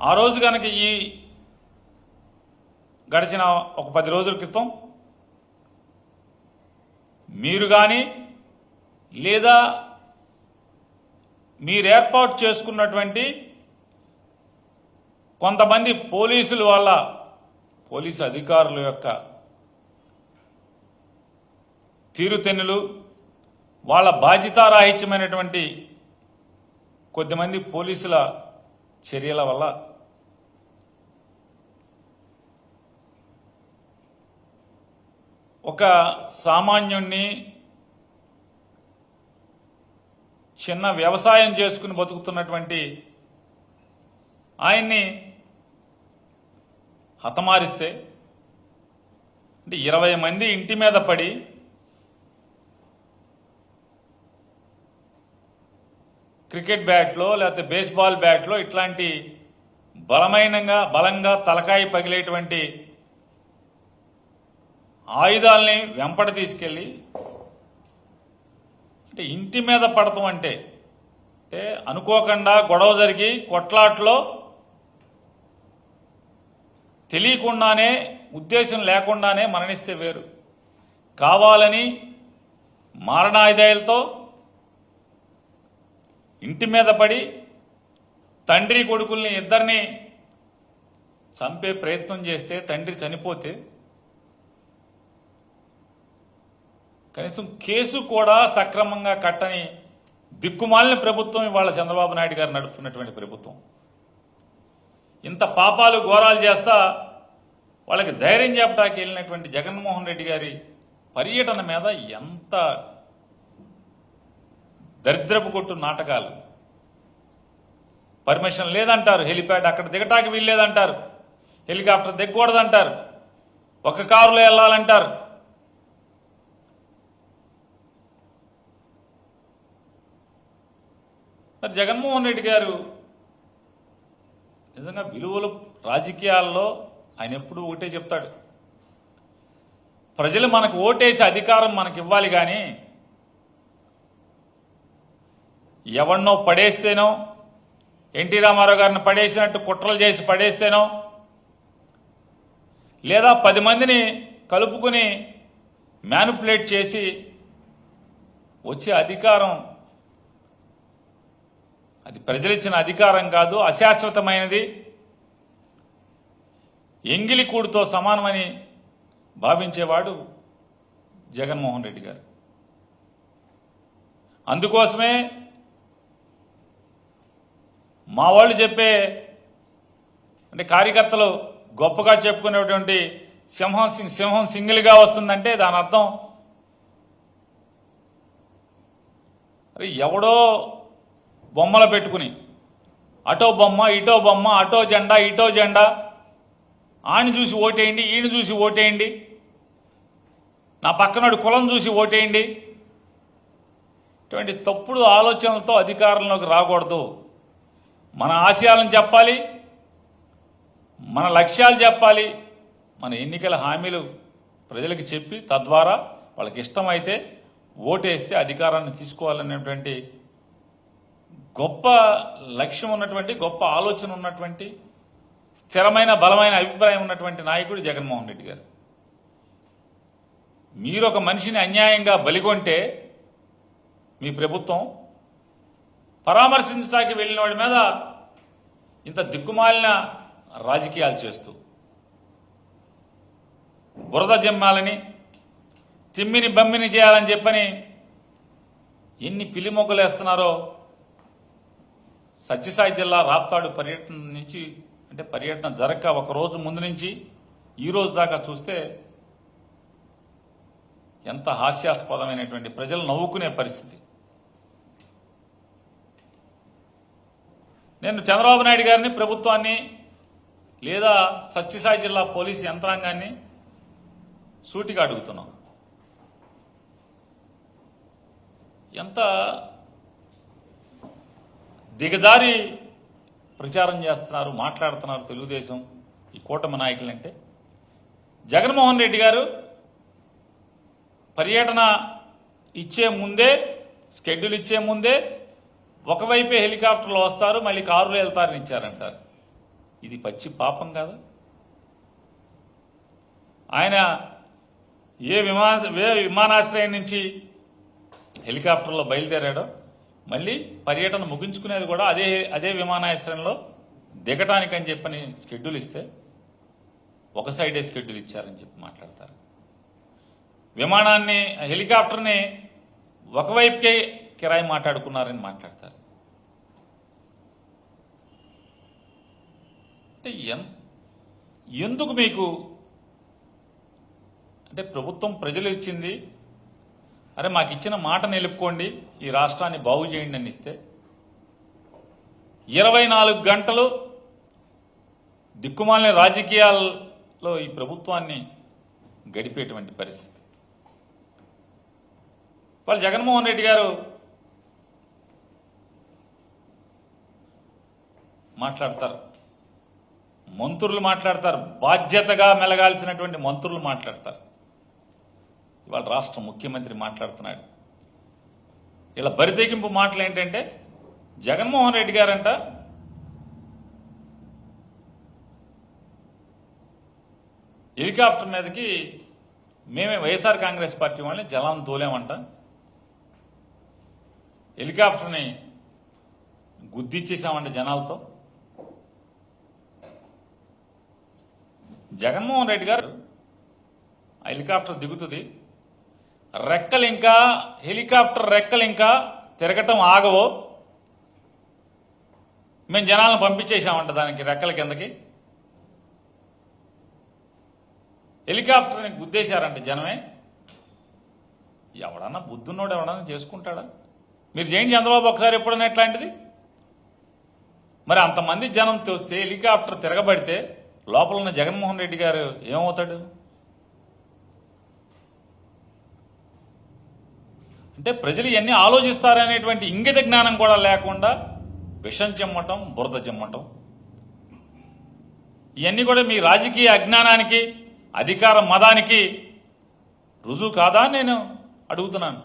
ఆ రోజు కనుక ఈ గడిచిన ఒక పది రోజుల క్రితం మీరు కానీ లేదా మీరు ఏర్పాటు చేసుకున్నటువంటి కొంతమంది పోలీసుల వల్ల పోలీసు అధికారుల యొక్క తీరుతెన్నులు వాళ్ళ బాధ్యతారాహిత్యమైనటువంటి కొద్దిమంది పోలీసుల చర్యల వల్ల ఒక సామాన్యుణ్ణి చిన్న వ్యవసాయం చేసుకుని బతుకుతున్నటువంటి ఆయన్ని హతమారిస్తే అంటే ఇరవై మంది ఇంటి మీద పడి క్రికెట్ బ్యాట్లో లేకపోతే బేస్బాల్ బ్యాట్లో ఇట్లాంటి బలమైనగా బలంగా తలకాయి పగిలేటువంటి ఆయుధాల్ని వెంపడ తీసుకెళ్ళి అంటే ఇంటి మీద పడతాం అంటే అంటే అనుకోకుండా గొడవ జరిగి కొట్లాట్లో తెలియకుండానే ఉద్దేశం లేకుండానే మరణిస్తే వేరు. కావాలని మారణాయుధాలతో ఇంటి మీద పడి తండ్రి కొడుకుల్ని ఇద్దరిని చంపే ప్రయత్నం చేస్తే తండ్రి చనిపోతే కనీసం కేసు కూడా సక్రమంగా కట్టని దిక్కుమాలిన ప్రభుత్వం ఇవాళ చంద్రబాబు నాయుడు గారు నడుపుతున్నటువంటి ప్రభుత్వం. ఇంత పాపాలు ఘోరాలు చేస్తా వాళ్ళకి ధైర్యం చెప్పడానికి వెళ్ళినటువంటి జగన్మోహన్ రెడ్డి గారి పర్యటన మీద ఎంత దరిద్రపు కొట్టు నాటకాలు. పర్మిషన్ లేదంటారు హెలిప్యాడ్ అక్కడ దిగటానికి వీల్లేదంటారు హెలికాప్టర్ దిగకూడదంటారు ఒక కారులో వెళ్ళాలంటారు. మరి జగన్మోహన్ రెడ్డి గారు నిజంగా విలువలు రాజకీయాల్లో ఆయన ఎప్పుడు ఒకటే చెప్తాడు. ప్రజలు మనకు ఓటేసి అధికారం మనకి ఇవ్వాలి కానీ ఎవరినో పడేస్తేనో ఎన్టీ రామారావు గారిని పడేసినట్టు కుట్రలు చేసి పడేస్తేనో లేదా పది మందిని కలుపుకుని మ్యానుపులేట్ చేసి వచ్చే అధికారం అది ప్రజలిచ్చిన అధికారం కాదు అశాశ్వతమైనది. ఎంగిలికూడుతో సమానమని భావించేవాడు జగన్మోహన్ రెడ్డి గారు. అందుకోసమే మా వాళ్ళు చెప్పే అంటే కార్యకర్తలు గొప్పగా చెప్పుకునేటువంటి సింహం సింగ్ సింహం సింగిల్గా వస్తుందంటే దాని అర్థం అరే ఎవడో బొమ్మలు పెట్టుకుని అటో బొమ్మ ఇటో బొమ్మ అటో జెండా ఇటో జెండా ఆయన చూసి ఓటేయండి ఈయన చూసి ఓటేయండి నా పక్కనడు కులం చూసి ఓటేయండి. ఇటువంటి తప్పుడు ఆలోచనలతో అధికారంలోకి రాకూడదు. మన ఆశయాలను చెప్పాలి మన లక్ష్యాలు చెప్పాలి మన ఎన్నికల హామీలు ప్రజలకు చెప్పి తద్వారా వాళ్ళకి ఇష్టమైతే ఓటేస్తే అధికారాన్ని తీసుకోవాలనేటువంటి గొప్ప లక్ష్యం ఉన్నటువంటి గొప్ప ఆలోచన ఉన్నటువంటి స్థిరమైన బలమైన అభిప్రాయం ఉన్నటువంటి నాయకుడు జగన్మోహన్ రెడ్డి గారు. మీరు ఒక మనిషిని అన్యాయంగా బలిగొంటే మీ ప్రభుత్వం పరామర్శించడానికి వెళ్ళిన వాడి మీద ఇంత దిక్కుమాలిన రాజకీయాలు చేస్తూ బురద జమ్మాలని తిమ్మిని బమ్మిని చేయాలని చెప్పని ఎన్ని పిల్లి వేస్తున్నారో సత్యసాయి జిల్లా రాప్తాడు పర్యటన నుంచి అంటే పర్యటన జరగక ఒక రోజు ముందు నుంచి ఈ రోజు దాకా చూస్తే ఎంత హాస్యాస్పదమైనటువంటి ప్రజలు నవ్వుకునే పరిస్థితి. నేను చంద్రబాబు నాయుడు గారిని ప్రభుత్వాన్ని లేదా సత్యసాయి జిల్లా పోలీసు యంత్రాంగాన్ని సూటిగా అడుగుతున్నాం. ఎంత దిగజారి ప్రచారం చేస్తున్నారు మాట్లాడుతున్నారు తెలుగుదేశం ఈ కూటమి నాయకులంటే. జగన్మోహన్ రెడ్డి గారు పర్యటన ఇచ్చే ముందే షెడ్యూల్ ఇచ్చే ముందే ఒకవైపే హెలికాప్టర్లో వస్తారు మళ్ళీ కారులో వెళ్తారని ఇచ్చారంటారు. ఇది పచ్చి పాపం కాదు? ఆయన ఏ విమాన ఏ విమానాశ్రయం నుంచి హెలికాప్టర్లో బయలుదేరాడో మళ్ళీ పర్యటన ముగించుకునేది కూడా అదే అదే విమానాశ్రయంలో దిగటానికని చెప్పని స్కెడ్యూల్ ఇస్తే ఒక సైడే స్కెడ్యూల్ ఇచ్చారని చెప్పి మాట్లాడతారు. విమానాన్ని హెలికాప్టర్ని ఒకవైపుకే కిరాయి మాట్లాడుకున్నారని మాట్లాడతారు. అంటే ఎన్ ఎందుకు మీకు అంటే ప్రభుత్వం ప్రజలు ఇచ్చింది అరే మాకు ఇచ్చిన మాట నిలుపుకోండి. ఈ రాష్ట్రాన్ని బాగు చేయండి అని ఇస్తే. ఇరవై నాలుగు గంటలు దిక్కుమాలిన రాజకీయాల్లో ఈ ప్రభుత్వాన్ని గడిపేటువంటి పరిస్థితి. వాళ్ళు జగన్మోహన్ రెడ్డి గారు మాట్లాడతారు. మంత్రులు మాట్లాడతారు. బాధ్యతగా మెలగాల్సినటువంటి మంత్రులు మాట్లాడతారు. ఇవాళ రాష్ట్ర ముఖ్యమంత్రి మాట్లాడుతున్నాడు. ఇలా బరితెగింపు మాటలు ఏంటంటే జగన్మోహన్ రెడ్డి గారంట హెలికాప్టర్ మీదకి మేమే వైఎస్ఆర్ కాంగ్రెస్ పార్టీ వాళ్ళని జలాన్ని తోలేమంట. హెలికాప్టర్ని గుద్దిచ్చేసామంట జనాలతో. జగన్మోహన్ రెడ్డి గారు ఆ హెలికాప్టర్ దిగుతుంది. రెక్కలు ఇంకా హెలికాప్టర్ రెక్కలు ఇంకా తిరగటం ఆగవో? మేము జనాలను పంపించేసామంట దానికి రెక్కల కిందకి. హెలికాప్టర్ని గుద్దేశారంట జనమే. ఎవడన్నా బుద్ధున్నోడు ఎవడన్నా చేసుకుంటాడా? మీరు చేయండి చంద్రబాబు ఒకసారి ఎప్పుడన్నా ఎట్లాంటిది మరి అంతమంది జనం తోస్తే హెలికాప్టర్ తిరగబడితే లోపల ఉన్న జగన్మోహన్ రెడ్డి గారు ఏమవుతాడు? అంటే ప్రజలు ఇవన్నీ ఆలోచిస్తారనేటువంటి ఇంగిత జ్ఞానం కూడా లేకుండా విషం చెమ్మటం బురద చెమ్మటం. ఇవన్నీ కూడా మీ రాజకీయ అజ్ఞానానికి అధికార మదానికి రుజువు కాదా అని నేను అడుగుతున్నాను.